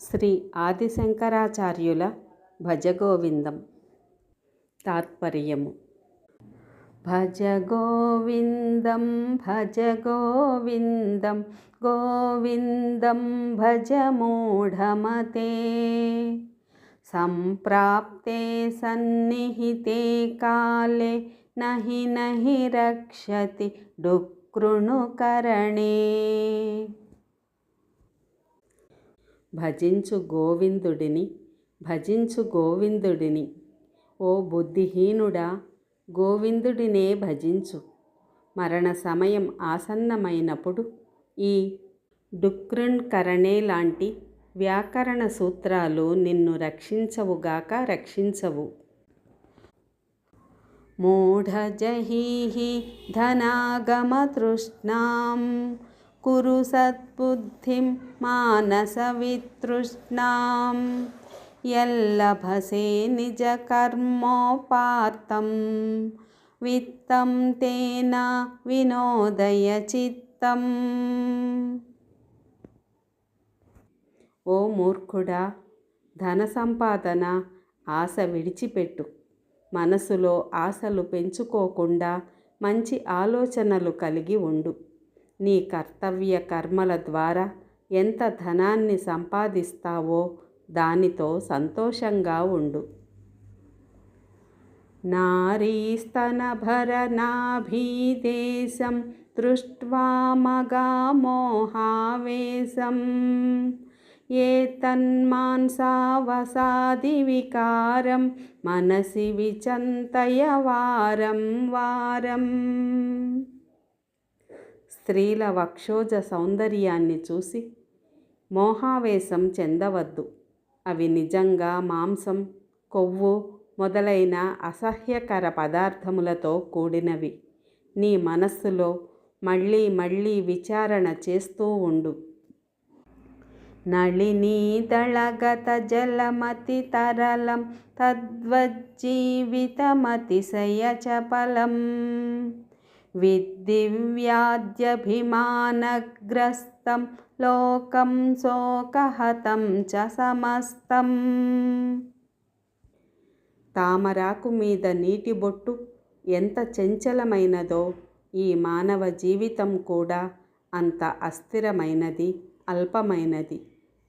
శ్రీ ఆదిశంకరాచార్యుల భజగోవిందం తాత్పర్యము భజ గోవిందం భజ గోవిందం గోవిందం భజ మూఢమతే సంప్రాప్తే సన్నిహితే కాలే నహి నహి రక్షతి డుక్ృణుకరణే భజించు గోవిందుడిని భజించు గోవిందుడిని. ఓ బుద్ధిహీనుడా గోవిందుడినే భజించు. మరణ సమయం ఆసన్నమైనప్పుడు ఈ డుక్రుణ్కరణే లాంటి వ్యాకరణ సూత్రాలు నిన్ను రక్షించవుగాక రక్షించవు. మూఢజహీహి ధనాగమతృష్ణాం. కురు సద్బుద్ధిం మానసవితృష్ణాం యల్లభసే నిజకర్మోపాత్తం విత్తం తేన వినోదయ చిత్తం ఓ మూర్ఖుడా ధన సంపాదన ఆశ విడిచిపెట్టు. మనసులో ఆశలు పెంచుకోకుండా మంచి ఆలోచనలు కలిగి ఉండు. నీ కర్తవ్య కర్మల ద్వారా ఎంత ధనాన్ని సంపాదిస్తావో దానితో సంతోషంగా ఉండు. నారీస్తనభరనాభీదేశం దృష్ట్వా మగామోహావేశం ఏతన్మాంసావసాదివికారం మనసి విచంతయ వారం వారం. స్త్రీల వక్షోజ సౌందర్యాన్ని చూసి మోహావేశం చెందవద్దు. అవి నిజంగా మాంసం కొవ్వు మొదలైన అసహ్యకర పదార్థములతో కూడినవి. నీ మనస్సులో మళ్ళీ మళ్ళీ విచారణ చేస్తూ ఉండు. నళినీదళగత జలమతి తరలం తద్వజ్జీవితమతిశయచపలం విద్దివ్యాద్యభిమానగ్రస్తం లోకం శోకహతం చ సమస్తం తామరాకు మీద నీటి బొట్టు ఎంత చంచలమైనదో ఈ మానవ జీవితం కూడా అంత అస్థిరమైనది అల్పమైనది.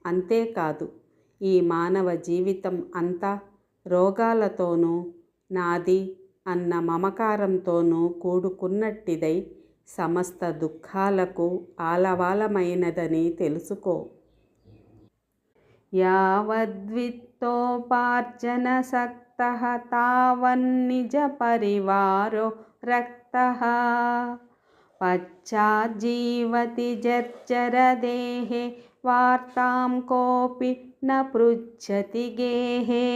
అంతేకాదు ఈ మానవ జీవితం అంతా రోగాలతోనూ నాది అన్న మమకారంతోనూ కూడుకున్నట్టిదై సమస్త దుఃఖాలకు ఆలవాలమైనదని తెలుసుకో. యావద్విత్తోపార్జన సక్త తావన్నిజ పరివారో రక్త. పశ్చాజ్జీవతి జర్జరదేహే వార్తాం కోపి న పృచ్చతి గేహే.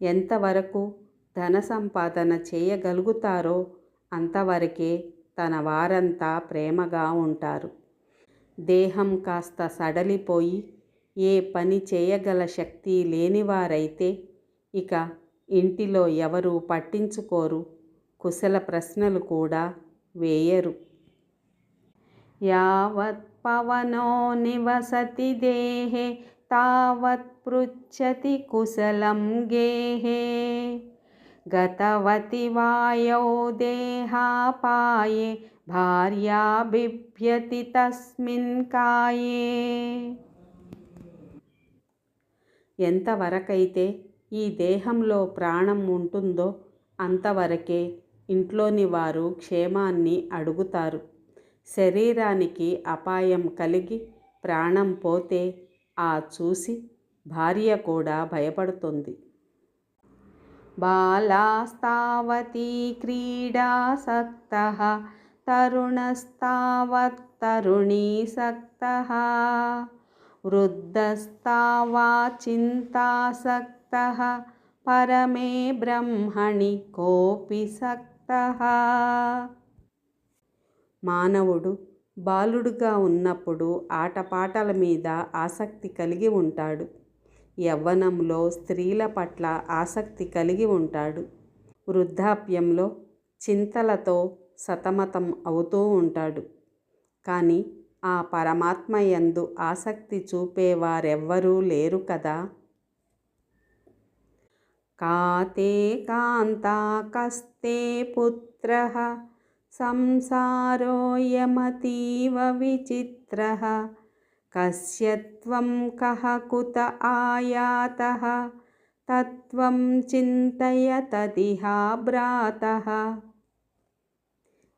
ఎంతవరకు ధన సంపాదన చేయగలుగుతారో అంతవరకే తన వారంతా ప్రేమగా ఉంటారు. దేహం కాస్త సడలిపోయి ఏ పని చేయగల శక్తి లేనివారైతే ఇక ఇంటిలో ఎవరు పట్టించుకోరు కుశల ప్రశ్నలు కూడా వేయరు. యావత్ పవనో నివసతి దేహే తావత్ పృచ్చతి కుశలం గేహే. గతవతి వాయౌ దేహాపాయే భార్యా బిభ్యతి తస్మిన్ కాయే ఎంతవరకైతే ఈ దేహంలో ప్రాణం ఉంటుందో అంతవరకే ఇంట్లోని వారు క్షేమాన్ని అడుగుతారు. శరీరానికి అపాయం కలిగి ప్రాణం పోతే ఆ చూసి భార్య కూడా భయపడుతుంది. బాలాస్తావతీ క్రీడాసక్త తరుణస్తావత్ తరుణీసక్త వృద్ధస్తావా చింతాసక్త పరమే బ్రహ్మణి కోపి సక్త మానవుడు బాలుడుగా ఉన్నప్పుడు ఆటపాటల మీద ఆసక్తి కలిగి ఉంటాడు. యవ్వనంలో స్త్రీల పట్ల ఆసక్తి కలిగి ఉంటాడు. వృద్ధాప్యంలో చింతలతో సతమతం అవుతూ ఉంటాడు. కానీ ఆ పరమాత్మయందు ఆసక్తి చూపేవారెవ్వరూ లేరు కదా. కాతే కాంతా కస్తే పుత్ర సంసారోయమతీవ విచిత్ర కశ్యత్వం కహ కుత ఆయాత తత్వం చింతయ తదిహా భ్రాత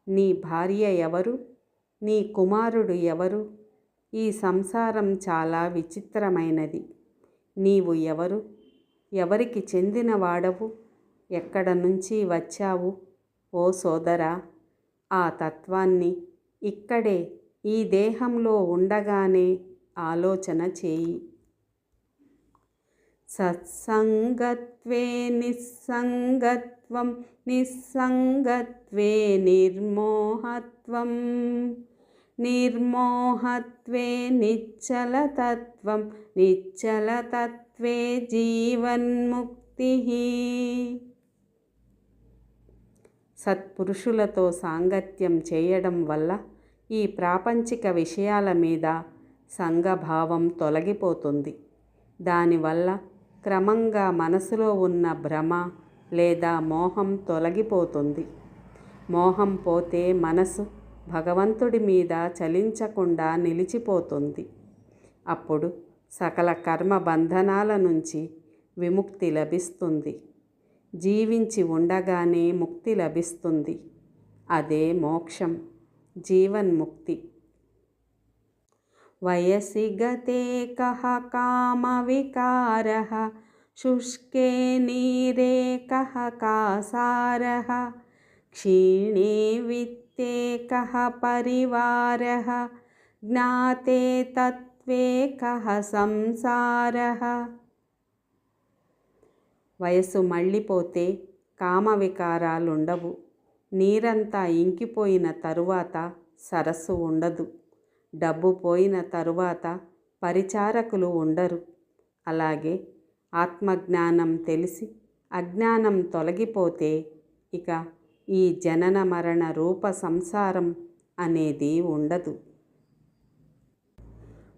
నీ భార్య ఎవరు? నీ కుమారుడు ఎవరు? ఈ సంసారం చాలా విచిత్రమైనది. నీవు ఎవరు? ఎవరికి చెందినవాడవు? ఎక్కడ నుంచి వచ్చావు? ఓ సోదరా ఆ తత్వాన్ని ఇక్కడే ఈ దేహంలో ఉండగానే ఆలోచన చేయి. సత్సంగత్వే నిస్సంగత్వం నిస్సంగత్వే నిర్మోహత్వం నిర్మోహత్వే నిచ్చలతత్వం నిచ్చలతత్వే జీవన్ముక్తి. సత్పురుషులతో సాంగత్యం చేయడం వల్ల ఈ ప్రాపంచిక విషయాల మీద సంఘభావం తొలగిపోతుంది. దానివల్ల క్రమంగా మనసులో ఉన్న భ్రమ లేదా మోహం తొలగిపోతుంది. మోహం పోతే మనసు భగవంతుడి మీద చలించకుండా నిలిచిపోతుంది. అప్పుడు సకల కర్మ బంధనాల నుంచి విముక్తి లభిస్తుంది. జీవించి ఉండగానే ముక్తి లభిస్తుంది. అదే మోక్షం. జీవన్ముక్తి. వయసి గతే కహ కామవికార శుష్కే నీరే కహ కాసార క్షీణే విత్తే కహ పరివార జ్ఞాతే తత్వే కహ సంసార. వయసు మళ్ళీపోతే కామ వికారాలుండవు నీరంతా ఇంకిపోయిన తరువాత సరస్సు ఉండదు. డబ్బు పోయిన తరువాత పరిచారకులు ఉండరు. అలాగే ఆత్మజ్ఞానం తెలిసి అజ్ఞానం తొలగిపోతే ఇక ఈ జనన మరణ రూప సంసారం అనేది ఉండదు.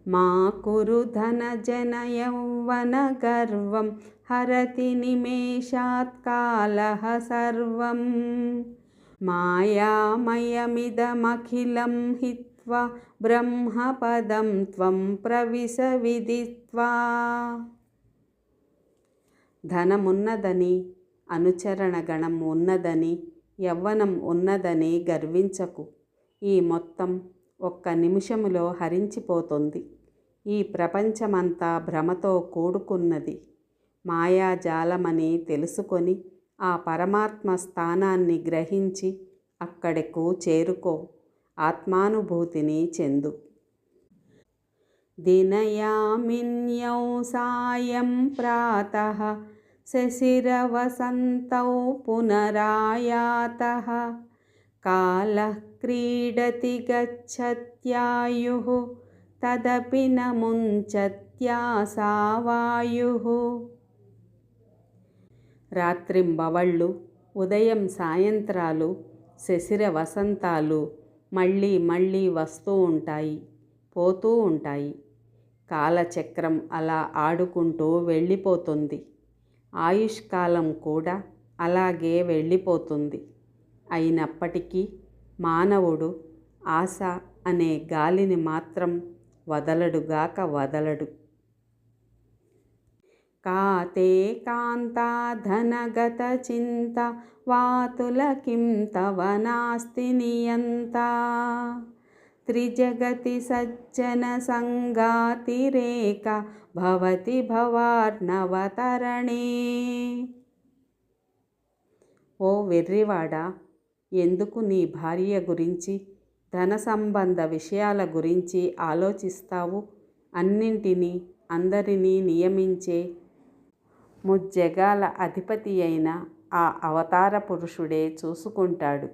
మా కురుధన జన యౌవన గర్వం హరతి నిమేషాత్కాల సర్వం. మాయామయమిదమఖిలం హిత్వా బ్రహ్మపదం త్వం ప్రవిశ విదిత్వా. ధనమున్నదని అనుచరణ గణం ఉన్నదని యవ్వనం ఉన్నదని గర్వించకు. ఈ మొత్తం ఒక్క నిమిషములో హరించిపోతుంది. ఈ ప్రపంచమంతా భ్రమతో కూడుకున్నది. మాయాజాలమని తెలుసుకొని ఆ పరమాత్మ స్థానాన్ని గ్రహించి అక్కడకు చేరుకో ఆత్మానుభూతిని చెందు. దినయామిన్యౌ సాయం ప్రాత శశిరవసంతౌ పునరాయాత కాల క్రీడతి గచ్చత్యాయు తదపి న ముంచత్యాసావాయు రాత్రింబవళ్ళు ఉదయం సాయంత్రాలు శశిర వసంతాలు మళ్ళీ మళ్ళీ వస్తూ ఉంటాయి పోతూ ఉంటాయి. కాలచక్రం అలా ఆడుకుంటూ వెళ్ళిపోతుంది. ఆయుష్కాలం కూడా అలాగే వెళ్ళిపోతుంది. అయినప్పటికీ మానవుడు ఆశ అనే గాలిని మాత్రం వదలడుగాక వదలడు. కాతే కాంతా ధనగత చింత వాతుల కిం తవ నాస్తి నియంత త్రిజగతి సజ్జన సంగాతిరేక భవతి భవార్ణవతరణే ఓ వెర్రివాడా ఎందుకు నీ భార్య గురించి ధన సంబంధ విషయాల గురించి ఆలోచిస్తావు? అన్నింటినీ అందరినీ నియమించే ముజ్జగాల అధిపతి అయిన ఆ అవతార పురుషుడే చూసుకుంటాడు.